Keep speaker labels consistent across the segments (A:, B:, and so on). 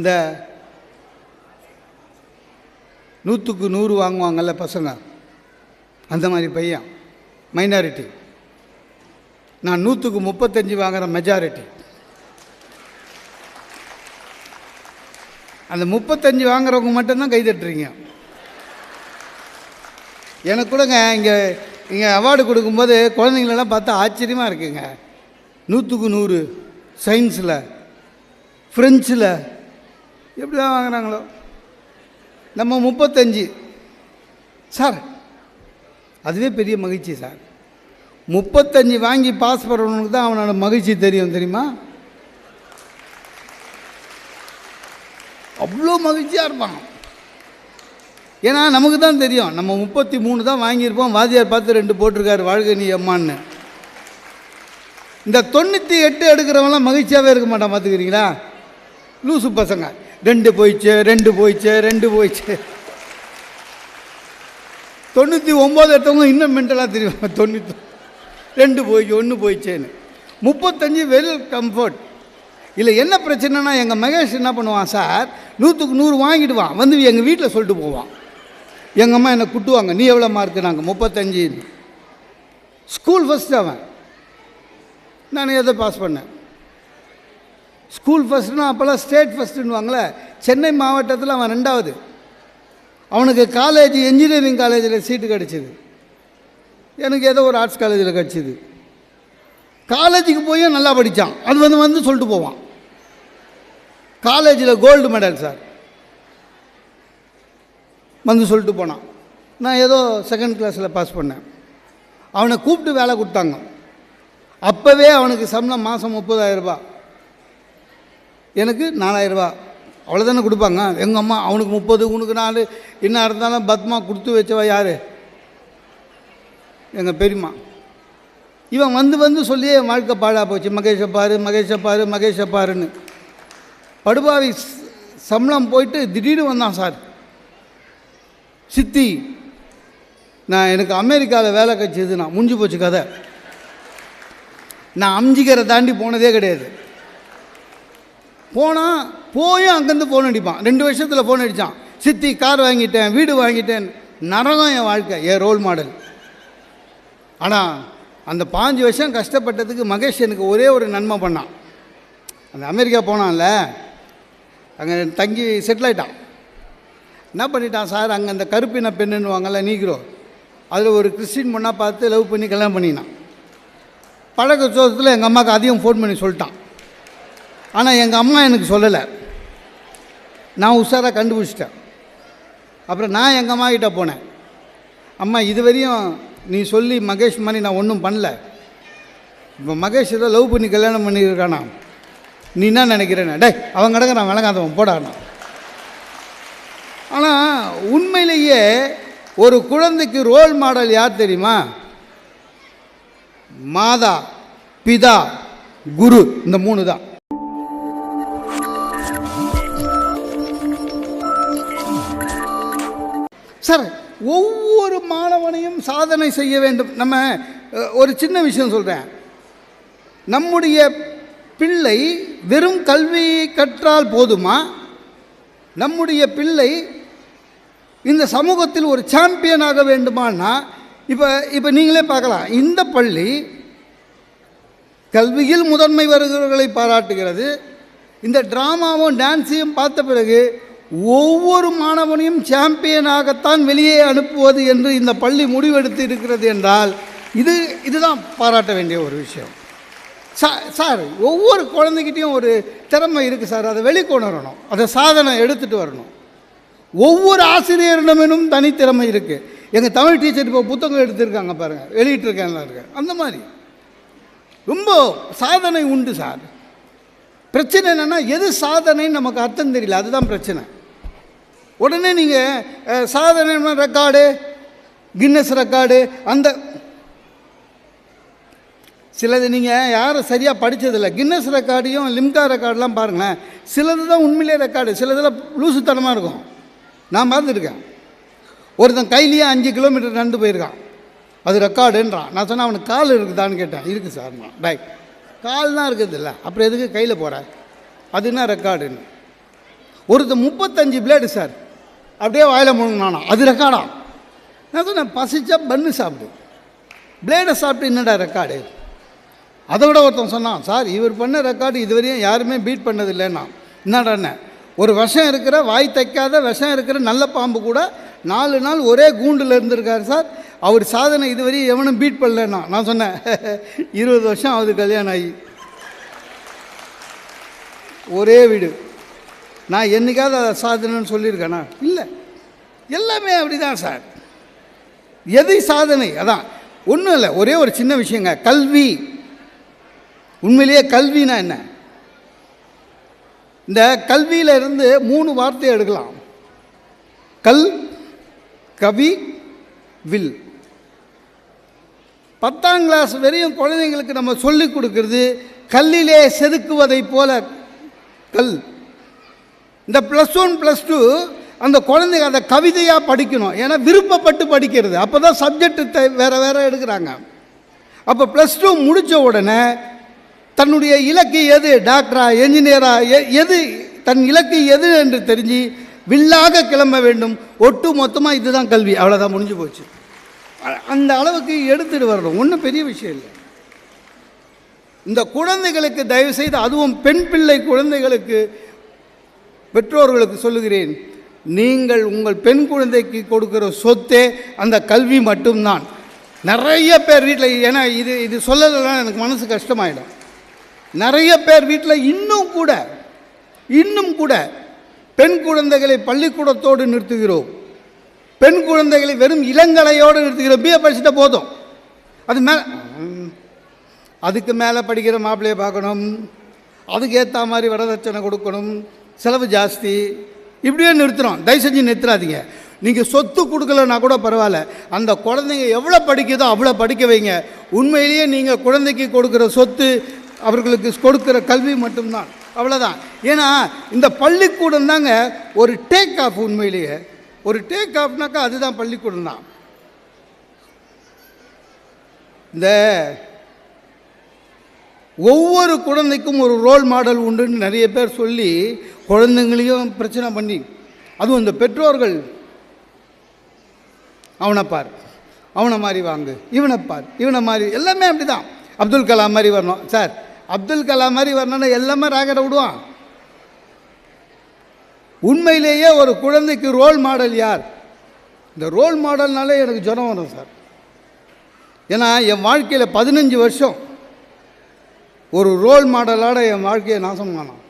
A: இந்த நூற்றுக்கு நூறு வாங்குவாங்கல்ல பசங்க. அந்த மாதிரி பையன். மைனாரிட்டி நான் நூற்றுக்கு முப்பத்தஞ்சு வாங்குகிற மெஜாரிட்டி அந்த முப்பத்தஞ்சு வாங்குறவங்க மட்டும்தான் கை தட்டுறீங்க எனக்கு கூடங்க இங்கே இங்கே அவார்டு கொடுக்கும்போது குழந்தைங்களெல்லாம் பார்த்தா ஆச்சரியமாக இருக்குங்க. நூற்றுக்கு நூறு சயின்ஸில் ஃப்ரெஞ்சில் எப்படி தான் வாங்குறாங்களோ? நம்ம முப்பத்தஞ்சு. சார் அதுவே பெரிய மகிழ்ச்சி சார். முப்பத்தஞ்சு வாங்கி பாஸ் பண்ணுறவனுக்கு தான் அவனோட மகிழ்ச்சி தெரியும் தெரியுமா? அவ்வளோ மகிழ்ச்சியாக இருப்பான். ஏன்னா நமக்கு தான் தெரியும். நம்ம முப்பத்தி மூணு தான் வாங்கியிருப்போம். வாத்தியார் பார்த்து ரெண்டு போட்டிருக்காரு வாழ்க நீ அம்மான்னு. இந்த தொண்ணூற்றி எட்டு எடுக்கிறவங்களாம் மகிழ்ச்சியாகவே இருக்க மாட்டான் பார்த்துக்கிறீங்களா? லூசு பசங்க. ரெண்டு போயிடுச்சு ரெண்டு போயிடுச்சு ரெண்டு போயிடுச்சு. தொண்ணூற்றி ஒம்பது எடுத்தவங்க இன்னும் மென்டலாக தெரியும்? தொண்ணூற்றி ரெண்டு போயிடுச்சு ஒன்று போயிடுச்சேன்னு. முப்பத்தஞ்சு வெல் கம்ஃபர்ட். இல்லை என்ன பிரச்சனைனா எங்கள் மகேஷ் என்ன பண்ணுவான் சார் நூற்றுக்கு நூறு வாங்கிடுவான். வந்து எங்கள் வீட்டில் சொல்லிட்டு போவான். எங்கள் அம்மா என்னை குட்டுவாங்க நீ எவ்வளோ மார்க்கு நாங்கள் முப்பத்தஞ்சு ஸ்கூல் ஃபஸ்ட் அவன். நான் எதை பாஸ் பண்ணேன். ஸ்கூல் ஃபஸ்ட்னா அப்போல்லாம் ஸ்டேட் ஃபஸ்ட்டுன்னுவாங்களே சென்னை மாவட்டத்தில் அவன் ரெண்டாவது. அவனுக்கு காலேஜ் இன்ஜினியரிங் காலேஜில் சீட்டு கிடச்சிது. எனக்கு ஏதோ ஒரு ஆர்ட்ஸ் காலேஜில் கிடச்சிது. காலேஜுக்கு போய் நல்லா படித்தான் அது வந்து வந்து சொல்லிட்டு போவான். காலேஜில் கோல்டு மெடல் சார் வந்து சொல்லிட்டு போனான். நான் ஏதோ செகண்ட் கிளாஸில் பாஸ் பண்ணேன். அவனை கூப்பிட்டு வேலை கொடுத்தாங்க. அப்போவே அவனுக்கு சம்பளம் மாதம் முப்பதாயிரரூபா எனக்கு நாலாயிரரூபா அவ்வளோதானே கொடுப்பாங்க? எங்கள் அம்மா அவனுக்கு முப்பது உனக்கு நாலு. என்ன இருந்தாலும் பத்மா கொடுத்து வச்சவா யார்? எங்கள் பெரியம்மா. இவன் வந்து வந்து சொல்லியே என் வாழ்க்கை பாழாக போச்சு. மகேஷை பாரு மகேஷை பாரு மகேஷை பாருன்னு. படுபாவி சம்பளம் போயிட்டு திடீர்னு வந்தான் சார். சித்தி நான் எனக்கு அமெரிக்காவில் வேலை கிடச்சிது நான் முடிஞ்சு போச்சு கதை. நான் அம்ஜிக்கரை தாண்டி போனதே கிடையாது. போனால் போயும் அங்கேருந்து ஃபோன் அடிப்பான். ரெண்டு வருஷத்தில் ஃபோன் அடித்தான் சித்தி கார் வாங்கிட்டேன் வீடு வாங்கிட்டேன். நரகம் என் வாழ்க்கை என் ரோல் மாடல் ஆனால் அந்த பாஞ்சு வருஷம் கஷ்டப்பட்டதுக்கு மகேஷ் எனக்கு ஒரே ஒரு நன்மை பண்ணான். அந்த அமெரிக்கா போனான்ல அங்கே தங்கி செட்டில் ஆகிட்டான் என்ன பண்ணிட்டான் சார்? அங்கே அந்த கருப்பின பெண்ணுன்னுவாங்கல்ல நீக்கிறோம் அதில் ஒரு கிறிஸ்டின் பொண்ணாக பார்த்து லவ் பண்ணி கல்யாணம் பண்ணினான். பழக்க சோதத்தில் எங்கள் அம்மாவுக்கு அதையும் ஃபோன் பண்ணி சொல்லிட்டான். ஆனால் எங்கள் அம்மா எனக்கு சொல்லலை. நான் உஷாராக கண்டுபிடிச்சிட்டேன். அப்புறம் நான் எங்கள் அம்மா கிட்டே போனேன். அம்மா இதுவரையும் நீ சொல்லி மகேஷ் மாதிரி நான் ஒன்றும் பண்ணல. இப்போ மகேஷ் ஏதோ லவ் பண்ணி கல்யாணம் பண்ணியிருக்கானா நீ என்ன நினைக்கிறேன்னு? டே அவன் கிடக்குறான் விளங்காதவன் போடானா ஆனால் உண்மையிலேயே ஒரு குழந்தைக்கு ரோல் மாடல் யார் தெரியுமா? மாதா பிதா குரு இந்த மூணு தான். சார் ஒவ்வொரு மாணவனையும் சாதனை செய்ய வேண்டும். நம்ம ஒரு சின்ன விஷயம் சொல்கிறேன் நம்முடைய பிள்ளை வெறும் கல்வி கற்றால் போதுமா? நம்முடைய பிள்ளை இந்த சமூகத்தில் ஒரு சாம்பியனாக வேண்டுமானா இப்போ இப்போ நீங்களே பார்க்கலாம். இந்த பள்ளி கல்வியில் முதன்மை வருகிறவர்களை பாராட்டுகிறது. இந்த ட்ராமாவும் டான்ஸையும் பார்த்த பிறகு ஒவ்வொரு மாணவனையும் சாம்பியனாகத்தான் வெளியே அனுப்புவது என்று இந்த பள்ளி முடிவெடுத்து இருக்கிறது என்றால் இது இதுதான் பாராட்ட வேண்டிய ஒரு விஷயம். சா சார் ஒவ்வொரு குழந்தைகிட்டையும் ஒரு திறமை இருக்குது சார். அதை வெளிக்கொணரணும். அதை சாதனை எடுத்துகிட்டு வரணும். ஒவ்வொரு ஆசிரியரிடமினும் தனித்திறமை இருக்குது எங்கள் தமிழ் டீச்சர் இப்போ புத்தகம் எடுத்திருக்காங்க பாருங்கள் வெளியிட்டிருக்கேன் இருக்கேன் அந்த மாதிரி. ரொம்ப சாதனை உண்டு சார். பிரச்சனை என்னென்னா எது சாதனைன்னு நமக்கு அர்த்தம் தெரியல. அதுதான் பிரச்சனை. உடனே நீங்கள் சாதனை ரெக்கார்டு கின்னஸ் ரெக்கார்டு அந்த சிலது நீங்கள் யாரும் சரியாக படித்ததில்லை கின்னஸ் ரெக்கார்டையும் லிம்கா ரெக்கார்டெலாம் பாருங்களேன். சிலது தான் உண்மையிலே ரெக்கார்டு சிலதில் லூசுத்தனமாக இருக்கும். நான் பார்த்துருக்கேன் ஒருத்தன் கையிலேயே அஞ்சு கிலோமீட்டர் நடந்து போயிருக்கான். அது ரெக்கார்டுன்றான் நான் சொன்னேன் அவனுக்கு கால் இருக்குதான்னு கேட்டேன். இருக்குது சார் நான் ரைட் கால் தான் இருக்குது இல்லை அப்புறம் எதுக்கு கையில் போகிற அது என்ன ரெக்கார்டுன்னு ஒருத்தர் முப்பத்தஞ்சு பிளேடு சார். அப்படியே வாயில் முழுங்கினானா அது ரெக்கார்டா? நான் சொன்னேன் பசிச்சா பன்னு சாப்பிடு. பிளேடை சாப்பிட்டு என்னடா ரெக்கார்டு அதை விட ஒருத்தன் சொன்னான் சார் இவர் பண்ண ரெக்கார்டு இதுவரையும் யாருமே பீட் பண்ணதில்லைன்னா. என்னடாண்ணே ஒரு விஷம் இருக்கிற வாய் தைக்காத விஷம் இருக்கிற நல்ல பாம்பு கூட நாலு நாள் ஒரே கூண்டில் இருந்திருக்காரு சார். அவர் சாதனை இதுவரையும் எவனும் பீட் பண்ணலன்னா. நான் சொன்னேன் இருபது வருஷம் ஆகுது கல்யாணம் ஆகி. ஒரே வீடு. நான் என்னைக்காவது அதை சாதனைன்னு சொல்லியிருக்கேனா? இல்லை. எல்லாமே அப்படிதான் சார். எது சாதனை? அதான். ஒன்றும் இல்லை. ஒரே ஒரு சின்ன விஷயங்க. கல்வி. உண்மையிலேயே கல்வினா என்ன? இந்த கல்வியில் இருந்து மூணு வார்த்தை எடுக்கலாம். கல் கவி வில். பத்தாம் கிளாஸ் வரையும் குழந்தைங்களுக்கு நம்ம சொல்லிக் கொடுக்கறது கல்லிலே செதுக்குவதை போல கல். இந்த ப்ளஸ் ஒன் ப்ளஸ் டூ அந்த குழந்தைங்க அந்த கவிதையாக படிக்கணும். ஏன்னா விருப்பப்பட்டு படிக்கிறது. அப்போ தான் சப்ஜெக்ட்டு வேறு வேறு எடுக்கிறாங்க. அப்போ ப்ளஸ் டூ முடித்த உடனே தன்னுடைய இலக்கு எது? டாக்டரா என்ஜினியரா எ- எது? தன் இலக்கு எது என்று தெரிஞ்சு வில்லாக கிளம்ப வேண்டும். ஒட்டு மொத்தமாக இதுதான் கல்வி. அவ்வளோதான் முடிஞ்சு போச்சு. அந்த அளவுக்கு எடுத்துகிட்டு வரணும். ஒன்றும் பெரிய விஷயம் இல்லை. இந்த குழந்தைகளுக்கு தயவுசெய்து அதுவும் பெண் பிள்ளை குழந்தைகளுக்கு பெற்றோர்களுக்கு சொல்லுகிறேன் நீங்கள் உங்கள் பெண் குழந்தைக்கு கொடுக்குற சொத்தே அந்த கல்வி மட்டும்தான். நிறைய பேர் வீட்டில் ஏன்னா இது இது சொல்லலைன்னா எனக்கு மனசு கஷ்டமாயிடும். நிறைய பேர் வீட்டில் இன்னும் கூட இன்னும் கூட பெண் குழந்தைகளை பள்ளிக்கூடத்தோடு நிறுத்துகிறோம். பெண் குழந்தைகளை வெறும் இளங்கலையோடு நிறுத்துகிறோம். பிஏ படிச்சுட்டா போதும். அது மேலே அதுக்கு மேலே படிக்கிற மாப்பிள்ளையை பார்க்கணும். அதுக்கு ஏற்ற மாதிரி வரதட்சணை கொடுக்கணும். செலவு ஜாஸ்தி. இப்படியே நிறுத்துகிறோம் தயவு செஞ்சு நிறுத்துறாதீங்க. நீங்கள் சொத்து கொடுக்கலன்னா கூட பரவாயில்ல. அந்த குழந்தைங்க எவ்வளோ படிக்குதோ அவ்வளோ படிக்க வைங்க. உண்மையிலேயே நீங்கள் குழந்தைக்கு கொடுக்குற சொத்து அவர்களுக்கு கொடுக்குற கல்வி மட்டும்தான். அவ்வளோதான் ஏன்னா இந்த பள்ளிக்கூடம் தாங்க ஒரு டேக் ஆஃப் உண்மையிலேயே. ஒரு டேக் ஆஃப்னாக்கா அதுதான் பள்ளிக்கூடம் தான். இந்த ஒவ்வொரு குழந்தைக்கும் ஒரு ரோல் மாடல் உண்டுன்னு நிறைய பேர் சொல்லி குழந்தைங்களையும் பிரச்சனை பண்ணி அதுவும் இந்த பெற்றோர்கள். அவனை பார் அவனை மாதிரி வாங்கு இவனை பார் இவனை மாதிரி எல்லாமே அப்படி தான் அப்துல் கலாம் மாதிரி வரணும். சார் அப்துல் கலாம் மாதிரி வரணும்னா எல்லாமே ராகட விடுவான். உண்மையிலேயே ஒரு குழந்தைக்கு ரோல் மாடல் யார்? இந்த ரோல் மாடல்னாலே எனக்கு ஜுரம் வரும் சார். ஏன்னா என் வாழ்க்கையில் பதினஞ்சு வருஷம் ஒரு ரோல் மாடலோட என் வாழ்க்கையை நாசம் காணோம்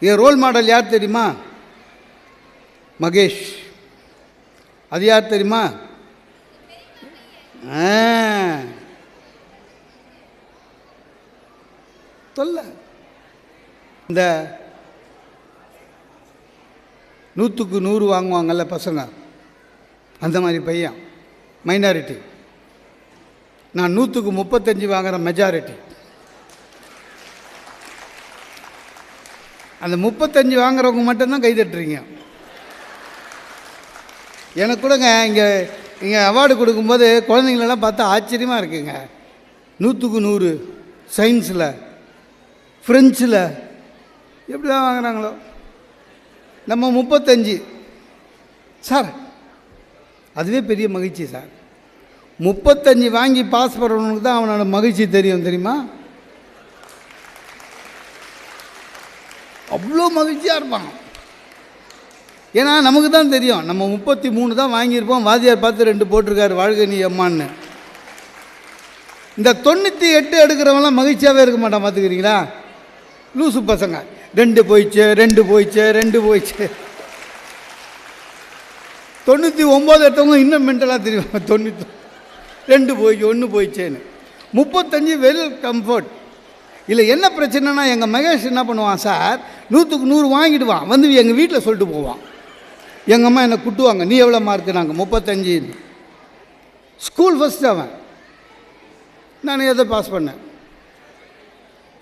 A: என் ரோல் மாடல் யார் தெரியுமா? மகேஷ். அது யார் தெரியுமா? சொல்ல இந்த நூற்றுக்கு நூறு வாங்குவாங்கல்ல பசங்க. அந்த மாதிரி பையன். மைனாரிட்டி நான் நூற்றுக்கு முப்பத்தஞ்சு வாங்குகிற மெஜாரிட்டி அந்த முப்பத்தஞ்சு வாங்குறவங்க மட்டும்தான் கை தட்டுறீங்க எனக்கு கூடங்க இங்கே இங்கே அவார்டு கொடுக்கும்போது குழந்தைங்களெல்லாம் பார்த்தா ஆச்சரியமாக இருக்குங்க. நூற்றுக்கு நூறு சயின்ஸில் ஃப்ரெஞ்சில் எப்படி தான் வாங்குறாங்களோ. நம்ம முப்பத்தஞ்சு. சார் அதுவே பெரிய மகிழ்ச்சி சார். முப்பத்தஞ்சு வாங்கி பாஸ் பண்ணுறவனுக்கு தான் அவனோட மகிழ்ச்சி தெரியும் தெரியுமா? அவ்வளோ மகிழ்ச்சியாக இருப்பாங்க. ஏன்னா நமக்கு தான் தெரியும். நம்ம முப்பத்தி மூணு தான் வாங்கியிருப்போம். வாத்தியார் பார்த்து ரெண்டு போட்டிருக்காரு வாழ்க நீ அம்மான்னு. இந்த தொண்ணூற்றி எட்டு எடுக்கிறவங்களாம் மகிழ்ச்சியாகவே இருக்க மாட்டான் பார்த்துக்கிறீங்களா? லூசு பசங்க. ரெண்டு போயிடுச்சு ரெண்டு போயிடுச்சு ரெண்டு போயிடுச்சு. தொண்ணூற்றி ஒம்பது எடுத்தவங்க இன்னும் மென்டலாக தெரியும். தொண்ணூற்றி ரெண்டு போயிடுச்சு ஒன்று போயிடுச்சேன்னு. முப்பத்தஞ்சு வெல் கம்ஃபர்ட். இல்லை என்ன பிரச்சனைனா எங்கள் மகேஷ் என்ன பண்ணுவான் சார்? நூற்றுக்கு நூறு வாங்கிடுவான். வந்து எங்கள் வீட்டில் சொல்லிட்டு போவான். எங்கள் அம்மா என்னை குட்டுவாங்க. நீ எவ்வளோ மார்க்கு நாங்கள் முப்பத்தஞ்சு ஸ்கூல் ஃபஸ்ட் அவன். நான் எதை பாஸ் பண்ணேன்?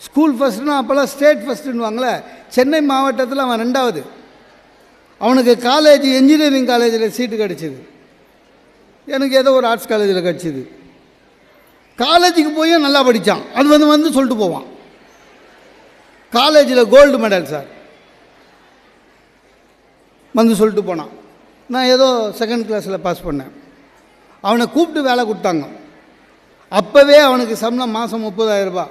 A: ஸ்கூல் ஃபஸ்ட்னா அப்போல்லாம் ஸ்டேட் ஃபஸ்ட்டுன்னுவாங்களே சென்னை மாவட்டத்தில் அவன் ரெண்டாவது. அவனுக்கு காலேஜ் இன்ஜினியரிங் காலேஜில் சீட்டு கிடச்சிது. எனக்கு ஏதோ ஒரு ஆர்ட்ஸ் காலேஜில் கிடச்சிது. காலேஜுக்கு போய் நல்லா படித்தான் அது வந்து வந்து சொல்லிட்டு போவான். காலேஜில் கோல்டு மெடல் சார். வந்து சொல்லிட்டு போனான். நான் ஏதோ செகண்ட் கிளாஸில் பாஸ் பண்ணேன். அவனை கூப்பிட்டு வேலை கொடுத்தாங்க. அப்போவே அவனுக்கு சம்பளம் மாதம் முப்பதாயிரரூபா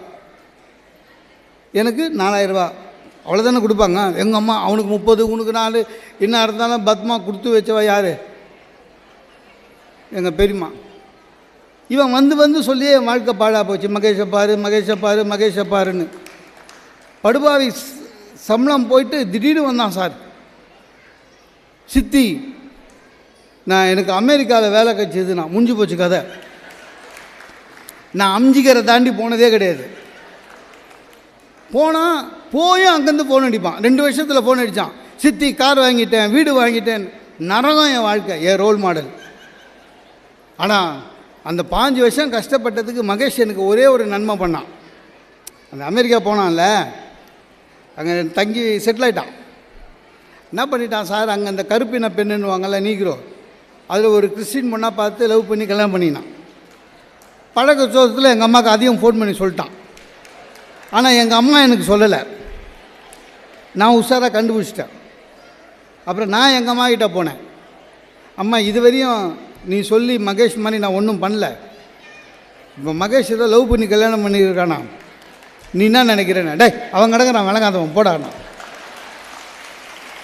A: எனக்கு நாலாயிரரூபா அவ்வளோதானே கொடுப்பாங்க. எங்கள் அம்மா அவனுக்கு முப்பது உனக்கு நாலு. என்ன இருந்தாலும் பத்மா கொடுத்து வச்சவா யார்? எங்கள் பெரியம்மா. இவன் வந்து வந்து சொல்லியே என் வாழ்க்கை பாழாக போச்சு. மகேஷை பாரு மகேஷை பாரு மகேஷை பாருன்னு. படுபாவி சம்பளம் போயிட்டு திடீர்னு வந்தான் சார். சித்தி நான் எனக்கு அமெரிக்காவில் வேலை கிடைச்சது நான் முடிஞ்சு போச்சு கதை. நான் அம்ஜிக்கரை தாண்டி போனதே கிடையாது. போனால் போயும் அங்கேருந்து ஃபோன் அடிப்பான். ரெண்டு வருஷத்தில் ஃபோன் அடித்தான் சித்தி கார் வாங்கிட்டேன் வீடு வாங்கிட்டேன். நரகம் என் வாழ்க்கை என் ரோல் மாடல் ஆனால் அந்த பாஞ்சு வருஷம் கஷ்டப்பட்டதுக்கு மகேஷ் எனக்கு ஒரே ஒரு நன்மை பண்ணான். அந்த அமெரிக்கா போனான்ல அங்கே தங்கி செட்டில் ஆகிட்டான் என்ன பண்ணிட்டான் சார்? அங்கே அந்த கருப்பின பெண்ணுன்னுவாங்கல்ல நீக்கிறோ அதில் ஒரு கிறிஸ்டின் பொண்ணாக பார்த்து லவ் பண்ணி கல்யாணம் பண்ணினான். பழக்க சோதத்தில் எங்கள் அம்மாவுக்கு அதையும் ஃபோன் பண்ணி சொல்லிட்டான். ஆனால் எங்கள் அம்மா எனக்கு சொல்லலை. நான் உஷாராக கண்டுபிடிச்சிட்டேன். அப்புறம் நான் எங்கள் அம்மா கிட்டே போனேன். அம்மா இதுவரையும் நீ சொல்லி மகேஷ் மாதிரி நான் ஒன்றும் பண்ணல. இப்போ மகேஷ் ஏதோ லவ் பண்ணி கல்யாணம் பண்ணியிருக்கானா? நீ என்ன நினைக்கிறேன்னு? டேய் அவன் கிடக்குறான் விளங்காதவன் போடானா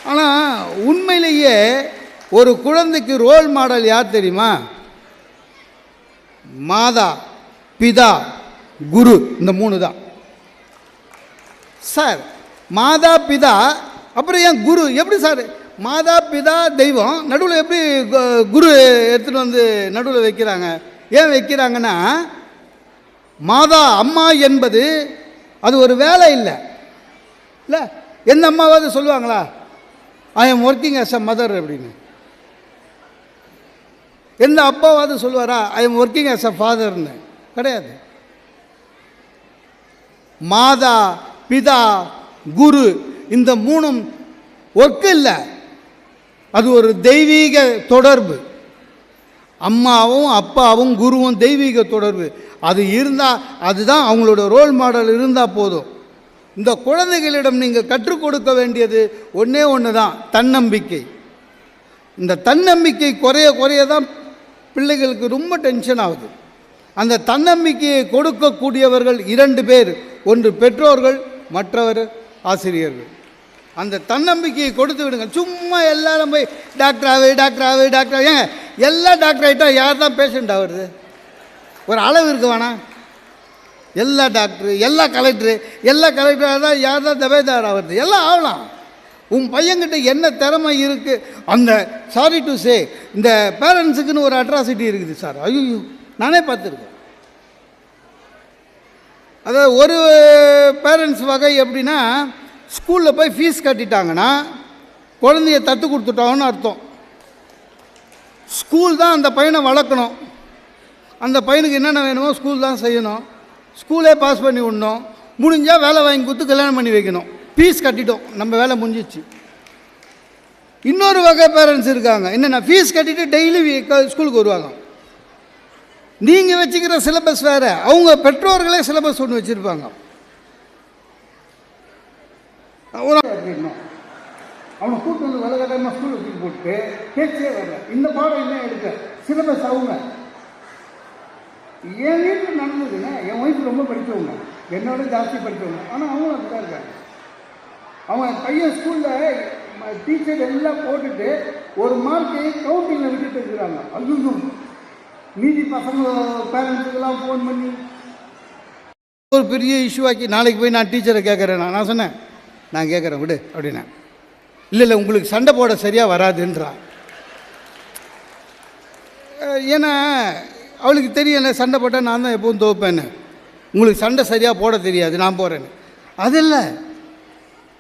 A: ஆனால் உண்மையிலேயே ஒரு குழந்தைக்கு ரோல் மாடல் யார் தெரியுமா? மாதா பிதா குரு இந்த மூணு தான். சார் மாதா பிதா அப்புறம் ஏன் குரு? எப்படி சார்? மாதா பிதா தெய்வம் நடுவில் எப்படி கு- குரு எடுத்துகிட்டு வந்து நடுவில் வைக்கிறாங்க? ஏன் வைக்கிறாங்கன்னா மாதா அம்மா என்பது அது ஒரு வேலை இல்லை. இல்லை எந்த அம்மாவாவது சொல்லுவாங்களா? I am working as a mother அப்படின்னு. எந்த அப்பாவாவது சொல்லுவாரா? I am working as a ஃபாதர்னு கிடையாது. மாதா பிதா குரு இந்த மூணும் ஒர்க்கு இல்லை. அது ஒரு தெய்வீக தொடர்பு. அம்மாவும் அப்பாவும் குருவும் தெய்வீக தொடர்பு. அது இருந்தால் அதுதான் அவங்களோட ரோல் மாடல் இருந்தால் போதும். இந்த குழந்தைகளிடம் நீங்கள் கற்றுக் கொடுக்க வேண்டியது ஒன்றே ஒன்று தான் தன்னம்பிக்கை. இந்த தன்னம்பிக்கை குறைய குறைய தான் பிள்ளைகளுக்கு ரொம்ப டென்ஷன் ஆகுது. அந்த தன்னம்பிக்கையை கொடுக்கக்கூடியவர்கள் இரண்டு பேர் ஒன்று பெற்றோர்கள் மற்றவர் ஆசிரியர்கள். அந்த தன்னம்பிக்கையை கொடுத்து விடுங்க. சும்மா எல்லாரும் போய் டாக்டர் ஆகு டாக்டர் ஆகு டாக்டர் ஏங்க எல்லா டாக்டர் ஆகிட்டா யார் தான் பேஷண்ட் ஆகுறது? ஒரு அளவு இருக்கு வேணாம் எல்லா டாக்டரு எல்லா கலெக்டரு எல்லா கலெக்டராக தான் யார் தான் தபேதார் ஆகிறது? எல்லாம் ஆகலாம். உன் பையன்கிட்ட என்ன திறமை இருக்குது அந்த சாரி டு சே இந்த பேரண்ட்ஸுக்குன்னு ஒரு அட்ராசிட்டி இருக்குது சார். ஐயோ நானே பார்த்துருக்கேன். அதாவது ஒரு பேரண்ட்ஸ் வகை எப்படின்னா ஸ்கூலில் போய் ஃபீஸ் கட்டிட்டாங்கன்னா குழந்தைய தத்து கொடுத்துட்டோன்னு அர்த்தம். ஸ்கூல் தான் அந்த பையனை வளர்க்கணும். அந்த பையனுக்கு என்னென்ன வேணுமோ ஸ்கூல் தான் செய்யணும். ஸ்கூலே பாஸ் பண்ணி விடணும். முடிஞ்சால் வேலை வாங்கி கொடுத்து கல்யாணம் பண்ணி வைக்கணும். ஃபீஸ் கட்டிட்டோம். நம்ம வேலை முடிஞ்சிச்சு. இன்னொரு வகை பேரண்ட்ஸ் இருக்காங்க. என்னென்ன ஃபீஸ் கட்டிட்டு டெய்லி ஸ்கூலுக்கு வருவாங்க. நீங்கள் வச்சுக்கிற சிலபஸ் வேறு. அவங்க பெற்றோர்களே சிலபஸ் ஒன்று வச்சுருப்பாங்க. அவனை கூட்டு வந்து வலகட்டமாக ஸ்கூலில் தூக்கி போட்டு பேச்சே வரல. இந்த பாடம் என்ன எடுக்க சிலபஸ் அவங்க. என் வீட்டில் நடந்ததுன்னா என் ஒய்ஃப் ரொம்ப படித்தவங்க என்னோட ஜாஸ்தி படித்தவங்க ஆனால் அவங்களும் அப்படிதான் இருக்காங்க. அவன் பையன் ஸ்கூலில் டீச்சர் எல்லாம் போட்டுட்டு ஒரு மார்க்கை கவுண்டிங்கில் விட்டுட்டு இருக்கிறாங்க. அதுவும் மீதி பசங்க பேரண்ட்ஸுக்கெல்லாம் ஃபோன் பண்ணி. ஒரு பெரிய இஷ்யூ ஆக்கி நாளைக்கு போய் நான் டீச்சரை கேட்குறேன் நான் நான் சொன்னேன். நான் கேட்குறேன் விடு அப்படின்னேன். இல்லை இல்லை உங்களுக்கு சண்டை போட சரியாக வராதுன்றான். ஏன்னா அவளுக்கு தெரியல சண்டை போட்டால் நான் தான் எப்பவும் தோப்பேன்னு. உங்களுக்கு சண்டை சரியாக போட தெரியாது நான் போகிறேன்னு அது இல்லை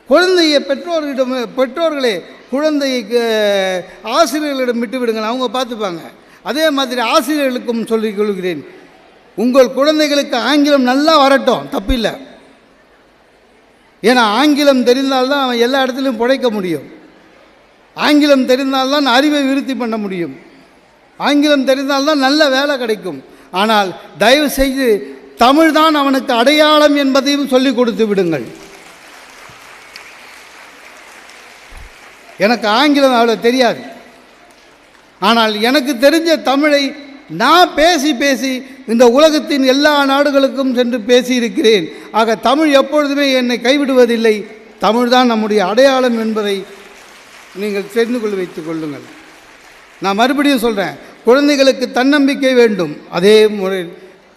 A: குழந்தைய பெற்றோர்களிடம் பெற்றோர்களே குழந்தைக்கு ஆசிரியர்களிடம் விட்டு விடுங்கள் அவங்க பார்த்துப்பாங்க. அதே மாதிரி ஆசிரியர்களுக்கும் சொல்லிக் கொள்கிறேன். உங்கள் குழந்தைகளுக்கு ஆங்கிலம் நல்லா வரட்டும் தப்பில்லை. ஏன்னா ஆங்கிலம் தெரிந்தால்தான் அவன் எல்லா இடத்துலையும் பிழைக்க முடியும். ஆங்கிலம் தெரிந்தால்தான் அறிவை விருத்தி பண்ண முடியும். ஆங்கிலம் தெரிந்தால்தான் நல்ல வேலை கிடைக்கும். ஆனால் தயவு செய்து தமிழ்தான் அவனுக்கு அடையாளம் என்பதையும் சொல்லிக் கொடுத்து விடுங்கள். எனக்கு ஆங்கிலம் அவ்வளோ தெரியாது. ஆனால் எனக்கு தெரிஞ்ச தமிழை நான் பேசி பேசி இந்த உலகத்தின் எல்லா நாடுகளுக்கும் சென்று பேசியிருக்கிறேன். ஆக தமிழ் எப்பொழுதுமே என்னை கைவிடுவதில்லை. தமிழ் தான் நம்முடைய அடையாளம் என்பதை நீங்கள் தெரிந்து கொள்ள வைத்துக் கொள்ளுங்கள். நான் மறுபடியும் சொல்கிறேன் குழந்தைகளுக்கு தன்னம்பிக்கை வேண்டும். அதே முறை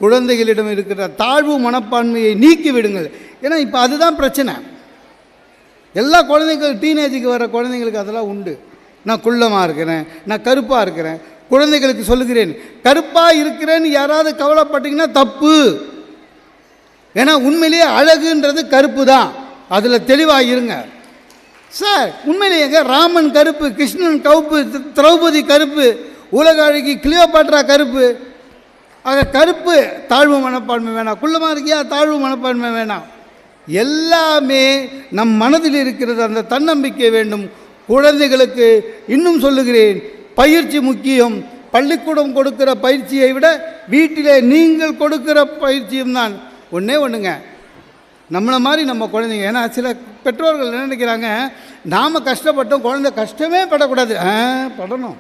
A: குழந்தைகளிடம் இருக்கிற தாழ்வு மனப்பான்மையை நீக்கி விடுங்கள். ஏன்னா இப்போ அதுதான் பிரச்சனை. எல்லா குழந்தைங்களும் டீனேஜுக்கு வர குழந்தைங்களுக்கு அதெல்லாம் உண்டு. நான் குள்ளமாக இருக்கிறேன் நான் கருப்பாக இருக்கிறேன் குழந்தைகளுக்கு சொல்லுகிறேன் கருப்பாக இருக்கிறேன்னு யாராவது கவலைப்பட்டீங்கன்னா தப்பு. ஏன்னா உண்மையிலேயே அழகுன்றது கருப்பு தான். அதில் தெளிவாக இருங்க. சார் உண்மையிலேயேங்க ராமன் கருப்பு கிருஷ்ணன் கவுப்பு திரௌபதி கருப்பு உலக அழகி கிளியோபாட்ரா கருப்பு. ஆக கருப்பு தாழ்வு மனப்பான்மை வேணாம். குள்ளமாக இருக்கியா? தாழ்வு மனப்பான்மை வேணாம். எல்லாமே நம் மனதில் இருக்கிறது அந்த தன்னம்பிக்கை வேண்டும். குழந்தைகளுக்கு இன்னும் சொல்லுகிறேன் பயிற்சி முக்கியம். பள்ளிக்கூடம் கொடுக்கிற பயிற்சியை விட வீட்டிலே நீங்கள் கொடுக்கிற பயிற்சியும் தான். ஒன்றே ஒன்றுங்க நம்மளை மாதிரி நம்ம குழந்தைங்க ஏன்னா சில பெற்றோர்கள் என்ன நினைக்கிறாங்க நாம் கஷ்டப்பட்டோம் குழந்தை கஷ்டமே படக்கூடாது. ஆ படணும்.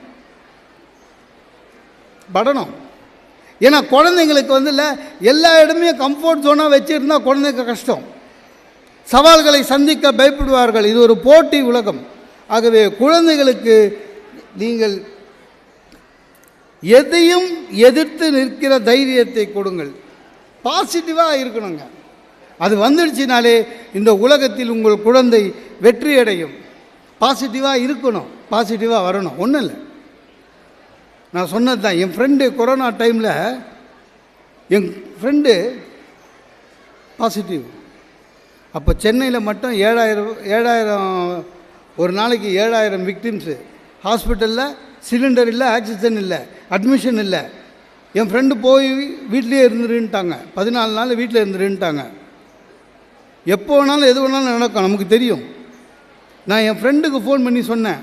A: படணும். ஏன்னா குழந்தைங்களுக்கு வந்து இல்லை எல்லா இடமே கம்ஃபர்ட் ஜோனாக வச்சுருந்தா குழந்தைங்க கஷ்டம். சவால்களை சந்திக்க பயப்படுவார்கள். இது ஒரு போட்டி உலகம். ஆகவே குழந்தைகளுக்கு நீங்கள் எதையும் எதிர்த்து நிற்கிற தைரியத்தை கொடுங்கள். பாசிட்டிவாக இருக்கணுங்க. அது வந்துடுச்சினாலே இந்த உலகத்தில் உங்கள் குழந்தை வெற்றி அடையும் பாசிட்டிவாக இருக்கணும். பாசிட்டிவாக வரணும். ஒன்றும் இல்லை. நான் சொன்னது தான். என் ஃப்ரெண்டு கொரோனா டைமில் என் ஃப்ரெண்டு பாசிட்டிவ் அப்போ சென்னையில் மட்டும் ஏழாயிரம் ஏழாயிரம் ஒரு நாளைக்கு ஏழாயிரம் விக்டிம்ஸு ஹாஸ்பிட்டலில் சிலிண்டர் இல்லை ஆக்சிஜன் இல்லை. அட்மிஷன் இல்லை. என் ஃப்ரெண்டு போய் வீட்லேயே இருந்துருன்ட்டாங்க. பதினாலு நாள் வீட்டில் இருந்துருன்ட்டாங்க. எப்போ வேணாலும் எது வேணாலும் நடக்கும் நமக்கு தெரியும். நான் என் ஃப்ரெண்டுக்கு ஃபோன் பண்ணி சொன்னேன்.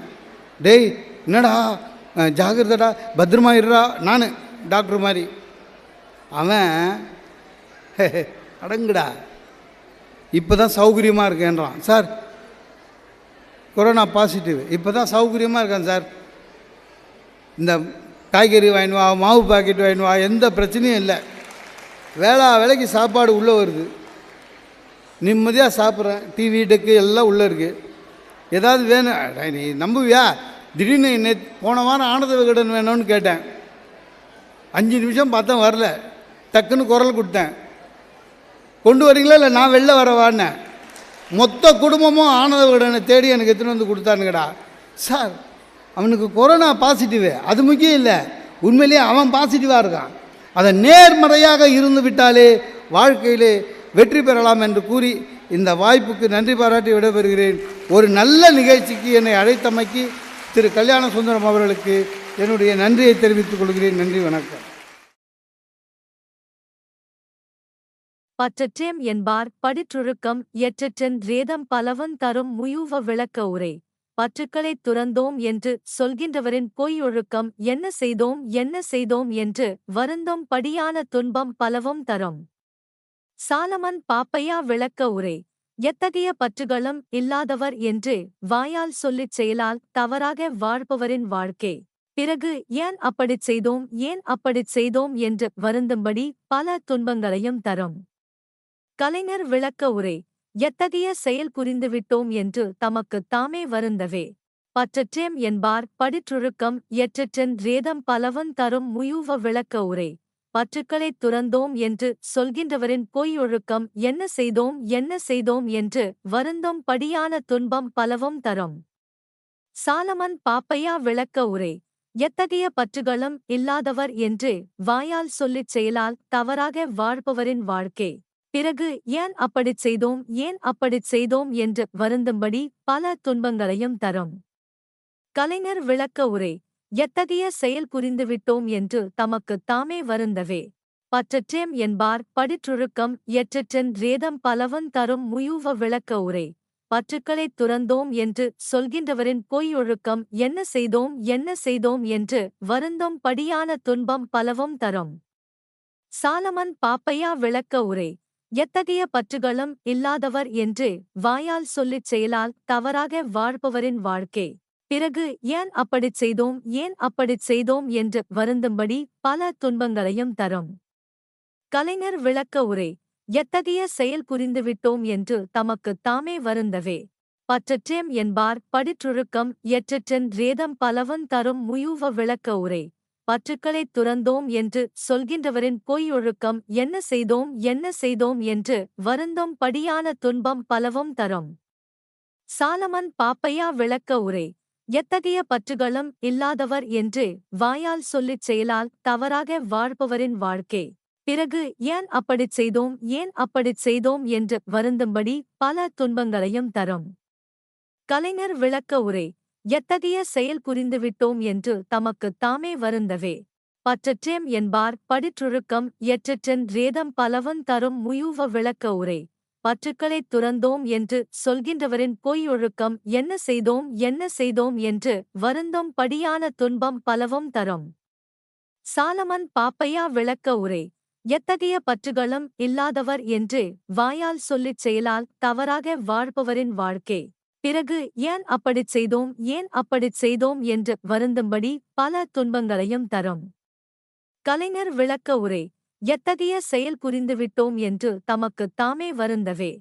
A: டேய் என்னடா? ஜாகிரதடா பத்திரமா இருடா நான் டாக்டர் மாதிரி. அவன் அடங்குடா. இப்போ தான் சௌகரியமாக இருக்கேன்றான். சார் கொரோனா பாசிட்டிவ் இப்போ தான் சௌகரியமாக இருக்கேன் சார். இந்த காய்கறி வாங்கினு வா மாவு பாக்கெட் வாங்கினு வா எந்த பிரச்சனையும் இல்லை. வேளா வேலைக்கு சாப்பாடு உள்ளே வருது. நிம்மதியாக சாப்பிட்றேன். டிவி டெக்கு எல்லாம் உள்ளே இருக்குது ஏதாவது வேணும். நீ நம்புவியா? திடீர்னு நே போன வாரம் ஆனந்த விகடன் வேணும்னு கேட்டேன். அஞ்சு நிமிஷம் பார்த்தேன் வரல. டக்குன்னு குரல் கொடுத்தேன். கொண்டு வரீங்களா இல்லை நான் வெளில வரவான்னேன் மொத்த குடும்பமும் ஆனந்த விகடனை தேடி எனக்கு எடுத்துன்னு வந்து கொடுத்தானுங்கடா. சார் அவனுக்கு கொரோனா பாசிட்டிவு அது முக்கியம் இல்லை. உண்மையிலேயே அவன் பாசிட்டிவாக இருக்கான். அதை நேர்மறையாக இருந்து விட்டாலே வாழ்க்கையிலே வெற்றி பெறலாம் என்று கூறி இந்த வாய்ப்புக்கு நன்றி பாராட்டி விடைபெறுகிறேன். ஒரு நல்ல நிகழ்ச்சிக்கு என்னை அழைத்தமைக்கு திரு கல்யாண சுந்தரம் அவர்களுக்கு என்னுடைய நன்றியை தெரிவித்துக் கொள்கிறேன். நன்றி வணக்கம்.
B: பற்றற்றேம் என்பார் படிற்றுருக்கம் எற்றற்றன் ரேதம் பலவன் தரும் முயூவ விளக்க உரை. பற்றுக்களைத் துறந்தோம் என்று சொல்கின்றவரின் பொய்யொழுக்கம் என்ன செய்தோம் என்ன செய்தோம் என்று வருந்தோம் படியான துன்பம் பலவும் தரும். சாலமன் பாப்பையா விளக்க உரை எத்தகைய பற்றுகளும் இல்லாதவர் என்று வாயால் சொல்லிச் செயலால் தவறாக வாழ்பவரின் வாழ்க்கை. பிறகு ஏன் அப்படிச் செய்தோம் ஏன் அப்படிச் செய்தோம் என்று வருந்தும்படி பல துன்பங்களையும் தரும். கலைஞர் விளக்க உரை எத்தகைய செயல் புரிந்துவிட்டோம் என்று தமக்குத் தாமே வருந்தவே. பற்றற்றேம் என்பார் படிற்றொழுக்கம் எற்றற்றன் ரேதம் பலவன் தரும் முயூவ விளக்க உரை. பற்றுக்களைத் துறந்தோம் என்று சொல்கின்றவரின் பொய்யொழுக்கம் என்ன செய்தோம் என்ன செய்தோம் என்று வருந்தும் படியான துன்பம் பலவும் தரும். சாலமன் பாப்பையா விளக்க உரை. எத்தகைய பற்றுகளும் இல்லாதவர் என்று வாயால் சொல்லிச் செயலால் தவறாக வாழ்பவரின் வாழ்க்கை. பிறகு ஏன் அப்படிச் செய்தோம் ஏன் அப்படிச் செய்தோம் என்று வருந்தும்படி பல துன்பங்களையும் தரும். கலைஞர் விளக்க உரை எத்தகைய செயல் புரிந்துவிட்டோம் என்று தமக்குத் தாமே வருந்தவே. பற்றற்றேம் என்பார் படிற்றுருக்கம் எற்றற்றன் ரேதம் பலவன் தரும் முயூவ விளக்க உரை. பற்றுக்களைத் துறந்தோம் என்று சொல்கின்றவரின் பொய்யொழுக்கம் என்ன செய்தோம் என்ன செய்தோம் என்று வருந்தோம் படியான துன்பம் பலவும் தரும். சாலமன் பாப்பையா விளக்க உரை எத்தகைய பற்றுகளும் இல்லாதவர் என்று வாயால் சொல்லிச் செயலால் தவறாக வாழ்பவரின் வாழ்க்கை. பிறகு ஏன் அப்படிச் செய்தோம் ஏன் அப்படிச் செய்தோம் என்று வருந்தும்படி பல துன்பங்களையும் தரும். கலைஞர் விளக்க உரை எத்தகைய செயல் புரிந்துவிட்டோம் என்று தமக்குத் தாமே வருந்தவே. பற்றற்றேம் என்பார் படிற்றுழுக்கம் எற்றற்றன் ரேதம் பலவன் தரும் முயூவ விளக்க உரை. பற்றுக்களைத் துறந்தோம் என்று சொல்கின்றவரின் பொய்யொழுக்கம் என்ன செய்தோம் என்ன செய்தோம் என்று வருந்தும் படியான துன்பம் பலவும் தரும். சாலமன் பாப்பையா விளக்க உரை எத்தகைய பற்றுகளும் இல்லாதவர் என்று வாயால் சொல்லிச் செயலால் தவறாக வாழ்பவரின் வாழ்க்கை. பிறகு ஏன் அப்படிச் செய்தோம் ஏன் அப்படிச் செய்தோம் என்று வருந்தும்படி பல துன்பங்களையும் தரும். கலைஞர் விளக்க உரை எத்தகைய செயல் புரிந்துவிட்டோம் என்று தமக்குத் தாமே வருந்தவே. பற்றற்றேம் என்பார் படிற்றுருக்கம் எற்றற்றென் ரேதம் பலவன் தரும் முயூவ விளக்க உரை. பற்றுக்களைத் துறந்தோம் என்று சொல்கின்றவரின் பொய்யொழுக்கம் என்ன செய்தோம் என்ன செய்தோம் என்று வருந்தும் படியான துன்பம் பலவும் தரும். சாலமன் பாப்பையா விளக்க உரை. எத்தகைய பற்றுகளும் இல்லாதவர் என்று வாயால் சொல்லிச் செயலால் தவறாக வாழ்பவரின் வாழ்க்கை. பிறகு ஏன் அப்படிச் செய்தோம் ஏன் அப்படிச் செய்தோம் என்று வருந்தும்படி பல துன்பங்களையும் தரும். கலைஞர் விளக்க உரை எத்தகைய செயல் புரிந்துவிட்டோம் என்று தமக்குத் தாமே வருந்தவே.